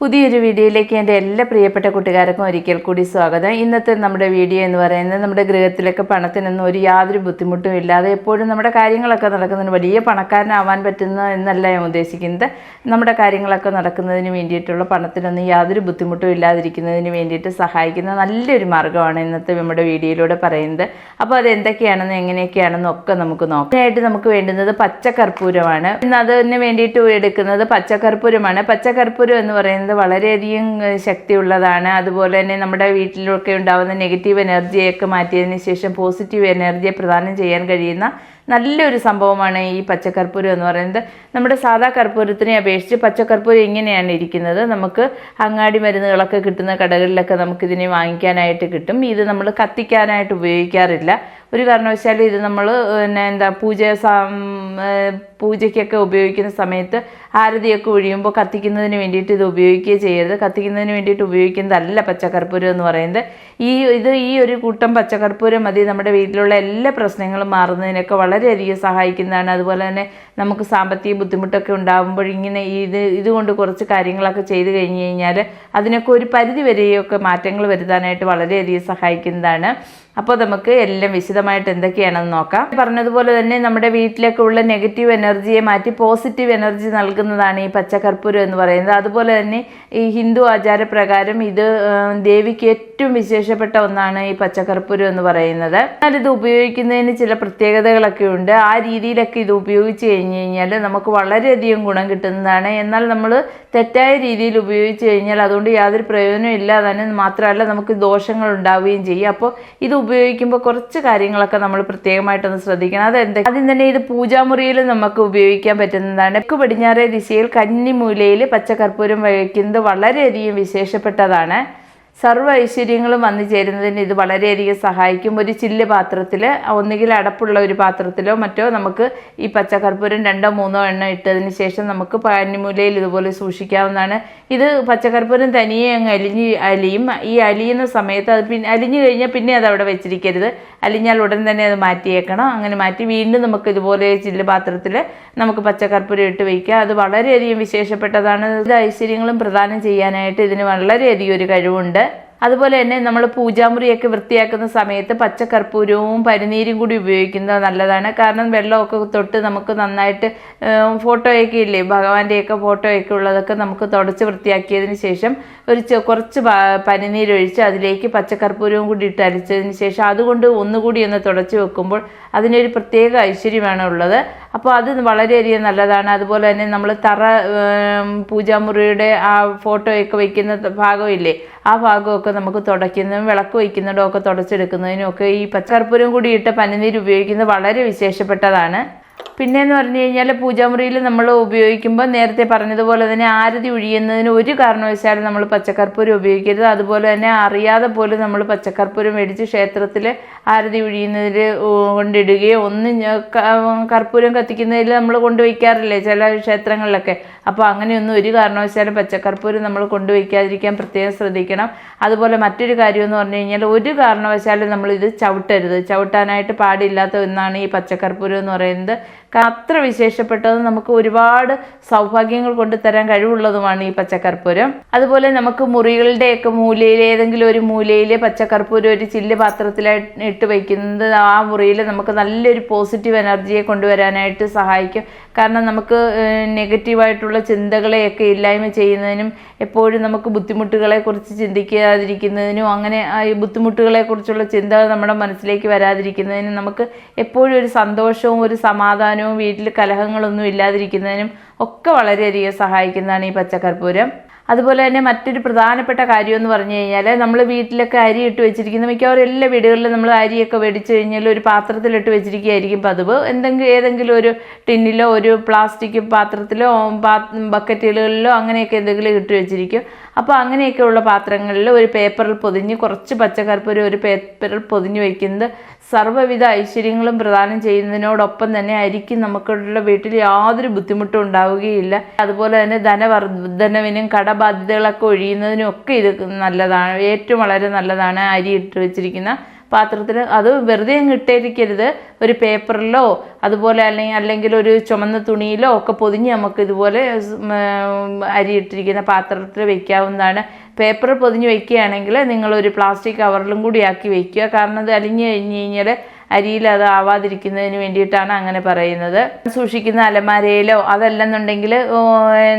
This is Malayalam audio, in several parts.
പുതിയൊരു വീഡിയോയിലേക്ക് എന്റെ എല്ലാ പ്രിയപ്പെട്ട കൂട്ടുകാർക്കും ഒരിക്കൽ കൂടി സ്വാഗതം. ഇന്നത്തെ നമ്മുടെ വീഡിയോ എന്ന് പറയുന്നത് നമ്മുടെ ഗൃഹത്തിലൊക്കെ പണത്തിനൊന്നും ഒരു യാതൊരു ബുദ്ധിമുട്ടും ഇല്ലാതെ എപ്പോഴും നമ്മുടെ കാര്യങ്ങളൊക്കെ നടക്കുന്നതിന് വലിയ പണക്കാരനാവാൻ പറ്റുന്ന എന്നല്ല ഞാൻ ഉദ്ദേശിക്കുന്നത്. നമ്മുടെ കാര്യങ്ങളൊക്കെ നടക്കുന്നതിന് വേണ്ടിയിട്ടുള്ള പണത്തിനൊന്നും യാതൊരു ബുദ്ധിമുട്ടും ഇല്ലാതിരിക്കുന്നതിന് വേണ്ടിയിട്ട് സഹായിക്കുന്ന നല്ലൊരു മാർഗമാണ് ഇന്നത്തെ നമ്മുടെ വീഡിയോയിലൂടെ പറയുന്നത്. അപ്പോൾ അത് എന്തൊക്കെയാണെന്നും എങ്ങനെയൊക്കെയാണെന്നും ഒക്കെ നമുക്ക് നോക്കാം. അതിനായിട്ട് നമുക്ക് വേണ്ടുന്നത് പച്ചക്കർപ്പൂരമാണ് ഇന്ന് അതിന് വേണ്ടിയിട്ട് എടുക്കുന്നത് പച്ചക്കർപ്പൂരമാണ് പച്ചക്കർപ്പൂരം എന്ന് പറയുന്നത് വളരെയധികം ഏഹ്, ശക്തിയുള്ളതാണ്. അതുപോലെ തന്നെ നമ്മുടെ വീട്ടിലൊക്കെ ഉണ്ടാകുന്ന നെഗറ്റീവ് എനർജിയൊക്കെ മാറ്റിയതിന് ശേഷം പോസിറ്റീവ് എനർജിയെ പ്രദാനം ചെയ്യാൻ കഴിയുന്ന നല്ലൊരു സംഭവമാണ് ഈ പച്ചക്കർപ്പൂരം എന്ന് പറയുന്നത്. നമ്മുടെ സാധാ കർപ്പൂരത്തിനെ അപേക്ഷിച്ച് പച്ചക്കർപ്പൂരം ഇങ്ങനെയാണ് ഇരിക്കുന്നത്. നമുക്ക് അങ്ങാടി മരുന്നുകളൊക്കെ കിട്ടുന്ന കടകളിലൊക്കെ നമുക്കിതിനെ വാങ്ങിക്കാനായിട്ട് കിട്ടും. ഇത് നമ്മൾ കത്തിക്കാനായിട്ട് ഉപയോഗിക്കാറില്ല. ഒരു കാരണവശാലും ഇത് നമ്മൾ പിന്നെ എന്താ പൂജ പൂജയ്ക്കൊക്കെ ഉപയോഗിക്കുന്ന സമയത്ത് ആരതിയൊക്കെ ഒഴിയുമ്പോൾ കത്തിക്കുന്നതിന് വേണ്ടിയിട്ട് ഇത് ഉപയോഗിക്കുകയോ ചെയ്യരുത്. കത്തിക്കുന്നതിന് വേണ്ടിയിട്ട് ഉപയോഗിക്കുന്നതല്ല പച്ചക്കർപ്പൂരം എന്ന് പറയുന്നത്. ഈ ഇത് ഈ ഒരു കൂട്ടം പച്ചക്കർപ്പൂരം മതി നമ്മുടെ വീട്ടിലുള്ള എല്ലാ പ്രശ്നങ്ങളും മാറുന്നതിനൊക്കെ വളരെയധികം സഹായിക്കുന്നതാണ്. അതുപോലെ തന്നെ നമുക്ക് സാമ്പത്തിക ബുദ്ധിമുട്ടൊക്കെ ഉണ്ടാകുമ്പോൾ ഇങ്ങനെ ഇത് ഇതുകൊണ്ട് കുറച്ച് കാര്യങ്ങളൊക്കെ ചെയ്തു കഴിഞ്ഞ് കഴിഞ്ഞാൽ അതിനൊക്കെ ഒരു പരിധി വരെയൊക്കെ മാറ്റങ്ങൾ വരുത്താനായിട്ട് വളരെയധികം സഹായിക്കുന്നതാണ്. അപ്പോൾ നമുക്ക് എല്ലാം വിശദമായിട്ട് എന്തൊക്കെയാണെന്ന് നോക്കാം. പറഞ്ഞതുപോലെ തന്നെ നമ്മുടെ വീട്ടിലേക്കുള്ള നെഗറ്റീവ് എനർജിയെ മാറ്റി പോസിറ്റീവ് എനർജി നൽകുന്നതാണ് ഈ പച്ചക്കർപ്പൂരം എന്ന് പറയുന്നത്. അതുപോലെ തന്നെ ഈ ഹിന്ദു ആചാരപ്രകാരം ഇത് ദേവിക്ക് ഏറ്റവും വിശേഷപ്പെട്ട ഒന്നാണ് ഈ പച്ചക്കർപ്പൂരം എന്ന് പറയുന്നത്. എന്നാൽ ഇത് ഉപയോഗിക്കുന്നതിന് ചില പ്രത്യേകതകളൊക്കെ ഉണ്ട്. ആ രീതിയിലൊക്കെ ഇത് ഉപയോഗിച്ച് കഴിഞ്ഞ് കഴിഞ്ഞാൽ നമുക്ക് വളരെയധികം ഗുണം കിട്ടുന്നതാണ്. എന്നാൽ നമ്മൾ തെറ്റായ രീതിയിൽ ഉപയോഗിച്ച് കഴിഞ്ഞാൽ അതുകൊണ്ട് യാതൊരു പ്രയോജനവും ഇല്ലാതെ മാത്രമല്ല നമുക്ക് ദോഷങ്ങൾ ഉണ്ടാവുകയും ചെയ്യും. അപ്പോൾ ഇത് ഉപയോഗിക്കുമ്പോൾ കുറച്ച് കാര്യങ്ങളൊക്കെ നമ്മൾ പ്രത്യേകമായിട്ടൊന്ന് ശ്രദ്ധിക്കണം. അതെന്താ ആദ്യം തന്നെ ഇത് പൂജാമുറിയിൽ നമുക്ക് ഉപയോഗിക്കാൻ പറ്റുന്നതാണ്. തെക്ക് പടിഞ്ഞാറേ ദിശയിൽ കന്നിമൂലയിൽ പച്ചക്കർപ്പൂരം വയ്ക്കുന്നത് വളരെയധികം വിശേഷപ്പെട്ടതാണ്. സർവ ഐശ്വര്യങ്ങളും വന്നു ചേരുന്നതിന് ഇത് വളരെയധികം സഹായിക്കും. ഒരു ചില്ല് പാത്രത്തിൽ ഒന്നുകിൽ അടപ്പുള്ള ഒരു പാത്രത്തിലോ മറ്റോ നമുക്ക് ഈ പച്ചക്കർപ്പൂരം രണ്ടോ മൂന്നോ എണ്ണ ഇട്ടതിന് ശേഷം നമുക്ക് പാനിമൂലയിൽ ഇതുപോലെ സൂക്ഷിക്കാവുന്നതാണ്. ഇത് പച്ചക്കർപ്പൂരം തനിയെ അങ്ങ് അലിഞ്ഞ് അലിയും ഈ അലിയുന്ന സമയത്ത് അത് പിന്നെ അലിഞ്ഞു കഴിഞ്ഞാൽ പിന്നെ അത് അവിടെ വെച്ചിരിക്കരുത്. അലിഞ്ഞാൽ ഉടൻ തന്നെ അത് മാറ്റിയേക്കണം. അങ്ങനെ മാറ്റി വീണ്ടും നമുക്ക് ഇതുപോലെ ചില്ല് പാത്രത്തിൽ നമുക്ക് പച്ചക്കർപ്പൂരം ഇട്ട് വയ്ക്കുക അത് വളരെയധികം വിശേഷപ്പെട്ടതാണ്. ഇത് ഐശ്വര്യങ്ങളും പ്രദാനം ചെയ്യാനായിട്ട് ഇതിന് വളരെയധികം ഒരു കഴിവുണ്ട്. അതുപോലെ തന്നെ നമ്മൾ പൂജാമുറിയൊക്കെ വൃത്തിയാക്കുന്ന സമയത്ത് പച്ചക്കർപ്പൂരവും പനിനീരും കൂടി ഉപയോഗിക്കുന്നത് നല്ലതാണ്. കാരണം വെള്ളമൊക്കെ തൊട്ട് നമുക്ക് നന്നായിട്ട് ഫോട്ടോയൊക്കെ ഇല്ലേ? ഭഗവാന്റെയൊക്കെ ഫോട്ടോയൊക്കെ ഉള്ളതൊക്കെ നമുക്ക് തുടച്ച് വൃത്തിയാക്കിയതിന് ശേഷം ഒരു കുറച്ച് പനിനീരൊഴിച്ച് അതിലേക്ക് പച്ചക്കർപ്പൂരവും കൂടി ഇട്ട് അരച്ചതിന് ശേഷം അതുകൊണ്ട് ഒന്നുകൂടി ഒന്ന് തുടച്ച് വെക്കുമ്പോൾ അതിനൊരു പ്രത്യേക ഐശ്വര്യമാണ് ഉള്ളത്. അപ്പോൾ അത് വളരെയധികം നല്ലതാണ്. അതുപോലെ തന്നെ നമ്മൾ തറ പൂജാമുറിയുടെ ആ ഫോട്ടോയൊക്കെ വയ്ക്കുന്ന ഭാഗമില്ലേ ആ ഭാഗമൊക്കെ നമുക്ക് തുടയ്ക്കുന്നതും വിളക്ക് വയ്ക്കുന്നതും ഒക്കെ തുടച്ചെടുക്കുന്നതിനും ഒക്കെ ഈ പച്ചക്കർപ്പൂരം കൂടി ഇട്ട് പനിനീര് ഉപയോഗിക്കുന്നത് വളരെ വിശേഷപ്പെട്ടതാണ്. പിന്നെന്ന് പറഞ്ഞു കഴിഞ്ഞാൽ പൂജാമുറിയിൽ നമ്മൾ ഉപയോഗിക്കുമ്പോൾ നേരത്തെ പറഞ്ഞതുപോലെ തന്നെ ആരതി ഒഴിയുന്നതിന് ഒരു കാരണവശാലും നമ്മൾ പച്ചക്കർപ്പൂരം ഉപയോഗിക്കരുത്. അതുപോലെ തന്നെ അറിയാതെ പോലും നമ്മൾ പച്ചക്കർപ്പൂരം മേടിച്ച് ക്ഷേത്രത്തിൽ ആരതി ഒഴിയുന്നതിൽ കൊണ്ടിടുകയോ ഒന്നും കർപ്പൂരം കത്തിക്കുന്നതിൽ നമ്മൾ കൊണ്ടുവയ്ക്കാറില്ലേ ചില ക്ഷേത്രങ്ങളിലൊക്കെ? അപ്പോൾ അങ്ങനെയൊന്നും ഒരു കാരണവശാലും പച്ചക്കർപ്പൂരം നമ്മൾ കൊണ്ടുവയ്ക്കാതിരിക്കാൻ പ്രത്യേകം ശ്രദ്ധിക്കണം. അതുപോലെ മറ്റൊരു കാര്യം എന്ന് പറഞ്ഞു കഴിഞ്ഞാൽ ഒരു കാരണവശാലും നമ്മൾ ഇത് ചവിട്ടരുത്. ചവിട്ടാനായിട്ട് പാടില്ലാത്ത ഒന്നാണ് ഈ പച്ചക്കർപ്പൂരം എന്ന് പറയുന്നത്. അത്ര വിശേഷപ്പെട്ടതും നമുക്ക് ഒരുപാട് സൗഭാഗ്യങ്ങൾ കൊണ്ടുതരാൻ കഴിവുള്ളതുമാണ് ഈ പച്ചക്കർപ്പൂരം. അതുപോലെ നമുക്ക് മുറികളുടെയൊക്കെ മൂലയിൽ ഏതെങ്കിലും ഒരു മൂലയിൽ പച്ചക്കർപ്പൂരം ഒരു ചില്ല് പാത്രത്തിലായിട്ട് ഇട്ട് വയ്ക്കുന്നത് ആ മുറിയിൽ നമുക്ക് നല്ലൊരു പോസിറ്റീവ് എനർജിയെ കൊണ്ടുവരാനായിട്ട് സഹായിക്കും. കാരണം നമുക്ക് നെഗറ്റീവായിട്ടുള്ള ചിന്തകളെയൊക്കെ ഇല്ലായ്മ ചെയ്യുന്നതിനും എപ്പോഴും നമുക്ക് ബുദ്ധിമുട്ടുകളെ കുറിച്ച് ചിന്തിക്കാതിരിക്കുന്നതിനും അങ്ങനെ ആ ഈ ബുദ്ധിമുട്ടുകളെ കുറിച്ചുള്ള ചിന്തകൾ നമ്മുടെ മനസ്സിലേക്ക് വരാതിരിക്കുന്നതിനും നമുക്ക് എപ്പോഴും ഒരു സന്തോഷവും ഒരു സമാധാനവും വീട്ടിൽ കലഹങ്ങളൊന്നും ഇല്ലാതിരിക്കുന്നതിനും ഒക്കെ വളരെയധികം സഹായിക്കുന്നതാണ് ഈ പച്ചക്കർപ്പൂരം. അതുപോലെ തന്നെ മറ്റൊരു പ്രധാനപ്പെട്ട കാര്യം എന്ന് പറഞ്ഞു കഴിഞ്ഞാൽ നമ്മൾ വീട്ടിലൊക്കെ അരി ഇട്ട് വെച്ചിരിക്കുന്ന മിക്കവാറും എല്ലാ വീടുകളിലും നമ്മൾ അരിയൊക്കെ വെടിച്ച് കഴിഞ്ഞാൽ ഒരു പാത്രത്തിലിട്ട് വെച്ചിരിക്കുകയായിരിക്കും പതിവ്. എന്തെങ്കിലും ഏതെങ്കിലും ഒരു ടിന്നിലോ ഒരു പ്ലാസ്റ്റിക് പാത്രത്തിലോ ബക്കറ്റുകളിലോ അങ്ങനെയൊക്കെ എന്തെങ്കിലും ഇട്ട് വെച്ചിരിക്കും. അപ്പോൾ അങ്ങനെയൊക്കെയുള്ള പാത്രങ്ങളിൽ ഒരു പേപ്പറിൽ പൊതിഞ്ഞ് കുറച്ച് പച്ചക്കർപ്പൂരം ഒരു പേപ്പറിൽ പൊതിഞ്ഞ് വയ്ക്കുന്നത് സർവവിധ ഐശ്വര്യങ്ങളും പ്രദാനം ചെയ്യുന്നതിനോടൊപ്പം തന്നെ ആയിരിക്കും നമുക്കുള്ള വീട്ടിൽ യാതൊരു ബുദ്ധിമുട്ടും ഉണ്ടാവുകയില്ല. അതുപോലെ തന്നെ ധനവർദ്ധനവിനും കടബാധ്യതകളൊക്കെ ഒഴിയുന്നതിനും ഒക്കെ ഇത് നല്ലതാണ്. ഏറ്റവും വളരെ നല്ലതാണ് അരി ഇട്ട് വെച്ചിരിക്കുന്ന പാത്രത്തിൽ അത് വെറുതെ ഇട്ടേരിക്കരുത്. ഒരു പേപ്പറിലോ അതുപോലെ അല്ലെങ്കിൽ അല്ലെങ്കിൽ ഒരു ചുമന്ന തുണിയിലോ ഒക്കെ പൊതിഞ്ഞ് നമുക്ക് ഇതുപോലെ അരി ഇട്ടിരിക്കുന്ന പാത്രത്തിൽ വെക്കാവുന്നതാണ്. പേപ്പർ പൊതിഞ്ഞ് വെക്കുകയാണെങ്കിൽ നിങ്ങളൊരു പ്ലാസ്റ്റിക് കവറിലും കൂടി ആക്കി വെക്കുക. കാരണം അത് അലിഞ്ഞു കഴിഞ്ഞ് കഴിഞ്ഞാൽ അരിയിൽ അത് ആവാതിരിക്കുന്നതിന് വേണ്ടിയിട്ടാണ് അങ്ങനെ പറയുന്നത്. സൂക്ഷിക്കുന്ന അലമാരയിലോ അതല്ലെന്നുണ്ടെങ്കിൽ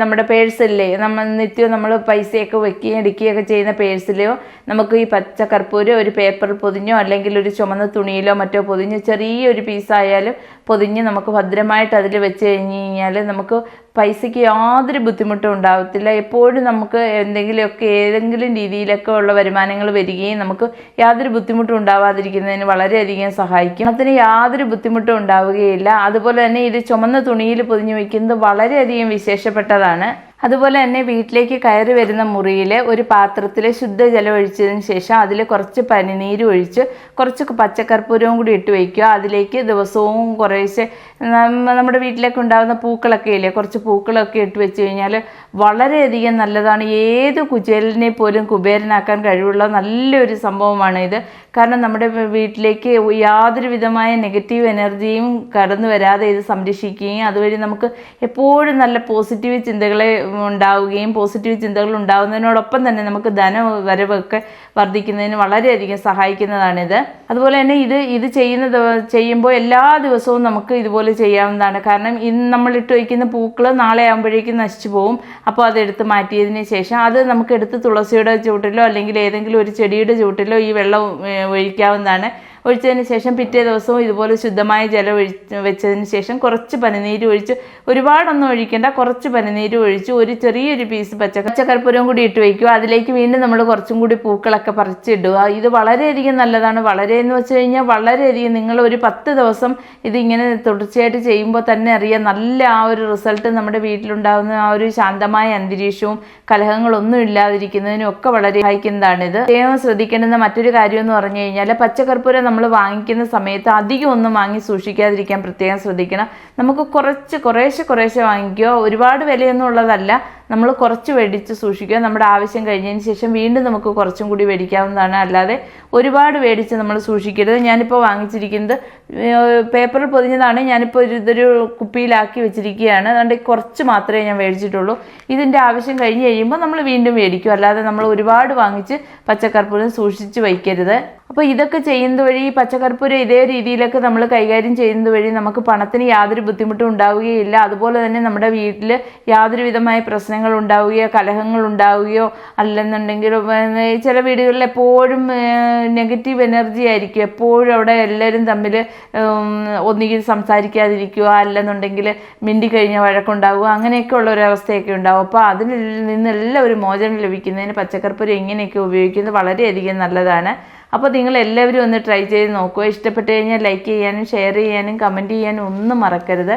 നമ്മുടെ പേഴ്സില്ലേ നമ്മൾ നിത്യവും നമ്മൾ പൈസയൊക്കെ വെക്കുകയും എടുക്കുകയൊക്കെ ചെയ്യുന്ന പേഴ്സിലോ നമുക്ക് ഈ പച്ച കർപ്പൂരം ഒരു പേപ്പർ പൊതിഞ്ഞോ അല്ലെങ്കിൽ ഒരു ചുമന്ന തുണിയിലോ മറ്റോ പൊതിഞ്ഞ് ചെറിയൊരു പീസായാലും പൊതിഞ്ഞ് നമുക്ക് ഭദ്രമായിട്ട് അതിൽ വെച്ച് കഴിഞ്ഞ് കഴിഞ്ഞാൽ നമുക്ക് പൈസയ്ക്ക് യാതൊരു ബുദ്ധിമുട്ടും ഉണ്ടാകത്തില്ല എപ്പോഴും നമുക്ക് എന്തെങ്കിലുമൊക്കെ ഏതെങ്കിലും രീതിയിലൊക്കെ ഉള്ള വരുമാനങ്ങൾ വരികയും നമുക്ക് യാതൊരു ബുദ്ധിമുട്ടും ഉണ്ടാവാതിരിക്കുന്നതിന് വളരെയധികം സഹായിക്കും. അതിന് യാതൊരു ബുദ്ധിമുട്ടും ഉണ്ടാവുകയില്ല. അതുപോലെ തന്നെ ഇത് ചുമന്ന തുണിയിൽ പൊതിഞ്ഞു വയ്ക്കുന്നത് വളരെയധികം വിശേഷപ്പെട്ടതാണ്. അതുപോലെ തന്നെ വീട്ടിലേക്ക് കയറി വരുന്ന മുറിയിൽ ഒരു പാത്രത്തിൽ ശുദ്ധജലം ഒഴിച്ചതിന് ശേഷം അതിൽ കുറച്ച് പനിനീര് ഒഴിച്ച് കുറച്ച് പച്ചക്കർപ്പൂരവും കൂടി ഇട്ട് വയ്ക്കുക. അതിലേക്ക് ദിവസവും കുറേശ്ശെ നമ്മുടെ വീട്ടിലേക്ക് ഉണ്ടാകുന്ന പൂക്കളൊക്കെ ഇല്ലേ കുറച്ച് പൂക്കളൊക്കെ ഇട്ട് വെച്ച് കഴിഞ്ഞാൽ വളരെയധികം നല്ലതാണ്. ഏത് കുചേലിനെ പോലും കുബേരനാക്കാൻ കഴിവുള്ള നല്ലൊരു സംഭവമാണ് ഇത് കാരണം നമ്മുടെ വീട്ടിലേക്ക് യാതൊരു വിധമായ നെഗറ്റീവ് എനർജിയും കടന്നു വരാതെ ഇത് സംരക്ഷിക്കുകയും അതുവഴി നമുക്ക് എപ്പോഴും നല്ല പോസിറ്റീവ് ചിന്തകളെ ഉണ്ടാവുകയും പോസിറ്റീവ് ചിന്തകൾ ഉണ്ടാകുന്നതിനോടൊപ്പം തന്നെ നമുക്ക് ധനം വരവൊക്കെ വർദ്ധിക്കുന്നതിന് വളരെയധികം സഹായിക്കുന്നതാണിത്. അതുപോലെ തന്നെ ഇത് ഇത് ചെയ്യുന്ന ചെയ്യുമ്പോൾ എല്ലാ ദിവസവും നമുക്ക് ഇതുപോലെ ചെയ്യാവുന്നതാണ്. കാരണം ഇന്ന് നമ്മൾ ഇട്ട് വയ്ക്കുന്ന പൂക്കൾ നാളെ ആകുമ്പോഴേക്കും നശിച്ചു പോകും അപ്പോൾ അതെടുത്ത് മാറ്റിയതിന് ശേഷം അത് നമുക്ക് എടുത്ത് തുളസിയുടെ ചുവട്ടിലോ അല്ലെങ്കിൽ ഏതെങ്കിലും ഒരു ചെടിയുടെ ചുവട്ടിലോ ഈ വെള്ളം ഒഴിക്കാവുന്നതാണ്. ഒഴിച്ചതിന് ശേഷം പിറ്റേ ദിവസവും ഇതുപോലെ ശുദ്ധമായ ജലം ഒഴിച്ച് വെച്ചതിന് ശേഷം കുറച്ച് പനിനീര് ഒഴിച്ച് ഒരുപാടൊന്നും ഒഴിക്കേണ്ട കുറച്ച് പനിനീര് ഒഴിച്ച് ഒരു ചെറിയൊരു പീസ് പച്ച പച്ചക്കർപ്പൂരം കൂടി ഇട്ട് വയ്ക്കുക അതിലേക്ക് വീണ്ടും നമ്മൾ കുറച്ചും കൂടി പൂക്കളൊക്കെ പറിച്ചിടുക. ഇത് വളരെയധികം നല്ലതാണ്. വളരെ എന്ന് വെച്ച് കഴിഞ്ഞാൽ വളരെയധികം നിങ്ങൾ ഒരു പത്ത് ദിവസം ഇതിങ്ങനെ തുടർച്ചയായിട്ട് ചെയ്യുമ്പോൾ തന്നെ അറിയാം നല്ല ആ ഒരു റിസൾട്ട് നമ്മുടെ വീട്ടിലുണ്ടാകുന്ന ആ ഒരു ശാന്തമായ അന്തരീക്ഷവും കലഹങ്ങളൊന്നും ഇല്ലാതിരിക്കുന്നതിനും ഒക്കെ വളരെ സഹായിക്കുന്നതാണിത്. പ്രത്യേകം ശ്രദ്ധിക്കേണ്ടുന്ന മറ്റൊരു കാര്യം എന്ന് പറഞ്ഞു കഴിഞ്ഞാൽ പച്ചക്കർപ്പൂരം നമ്മൾ വാങ്ങിക്കുന്ന സമയത്ത് അധികം ഒന്നും വാങ്ങി സൂക്ഷിക്കാതിരിക്കാൻ പ്രത്യേകം ശ്രദ്ധിക്കണം. നമുക്ക് കുറച്ച് കുറേശ്ശെ കുറേശ്ശെ വാങ്ങിക്കുക. ഒരുപാട് വിലയൊന്നും ഉള്ളതല്ല. നമ്മൾ കുറച്ച് വേടിച്ച് സൂക്ഷിക്കുക. നമ്മുടെ ആവശ്യം കഴിഞ്ഞതിന് ശേഷം വീണ്ടും നമുക്ക് കുറച്ചും കൂടി വേടിക്കാവുന്നതാണ്. അല്ലാതെ ഒരുപാട് വേടിച്ച് നമ്മൾ സൂക്ഷിക്കരുത്. ഞാനിപ്പോൾ വാങ്ങിച്ചിരിക്കുന്നത് പേപ്പറിൽ പൊതിഞ്ഞതാണ്. ഞാനിപ്പോൾ ഇതൊരു കുപ്പിയിലാക്കി വെച്ചിരിക്കുകയാണ്. അതുകൊണ്ട് കുറച്ച് മാത്രമേ ഞാൻ മേടിച്ചിട്ടുള്ളൂ. ഇതിന്റെ ആവശ്യം കഴിഞ്ഞ് കഴിയുമ്പോൾ നമ്മൾ വീണ്ടും മേടിക്കും. അല്ലാതെ നമ്മൾ ഒരുപാട് വാങ്ങിച്ച് പച്ചക്കർപ്പൂരം സൂക്ഷിച്ച് വയ്ക്കരുത്. അപ്പോൾ ഇതൊക്കെ ചെയ്യുന്നത് വഴി ഈ പച്ചക്കർപ്പൂരം ഇതേ രീതിയിലൊക്കെ നമ്മൾ കൈകാര്യം ചെയ്യുന്നത് വഴി നമുക്ക് പണത്തിന് യാതൊരു ബുദ്ധിമുട്ടും ഉണ്ടാവുകയില്ല. അതുപോലെ തന്നെ നമ്മുടെ വീട്ടിൽ യാതൊരു വിധമായ പ്രശ്നങ്ങൾ ഉണ്ടാവുകയോ കലഹങ്ങൾ ഉണ്ടാവുകയോ അല്ലെന്നുണ്ടെങ്കിൽ ചില വീടുകളിൽ എപ്പോഴും നെഗറ്റീവ് എനർജി ആയിരിക്കും. എപ്പോഴും അവിടെ എല്ലാവരും തമ്മിൽ ഒന്നുകിൽ സംസാരിക്കാതിരിക്കുക അല്ലെന്നുണ്ടെങ്കിൽ മിണ്ടി കഴിഞ്ഞാൽ വഴക്കുണ്ടാവുക അങ്ങനെയൊക്കെ ഉള്ള ഒരു അവസ്ഥയൊക്കെ ഉണ്ടാവും. അപ്പോൾ അതിൽ നിന്നെല്ലാം ഒരു മോചനം ലഭിക്കുന്നതിന് പച്ചക്കറിപ്പൊരി എങ്ങനെയൊക്കെ ഉപയോഗിക്കുന്നത് വളരെയധികം നല്ലതാണ്. അപ്പോൾ നിങ്ങൾ എല്ലാവരും ഒന്ന് ട്രൈ ചെയ്ത് നോക്കുക. ഇഷ്ടപ്പെട്ട് കഴിഞ്ഞാൽ ലൈക്ക് ചെയ്യാനും ഷെയർ ചെയ്യാനും കമന്റ് ചെയ്യാനും ഒന്നും മറക്കരുത്.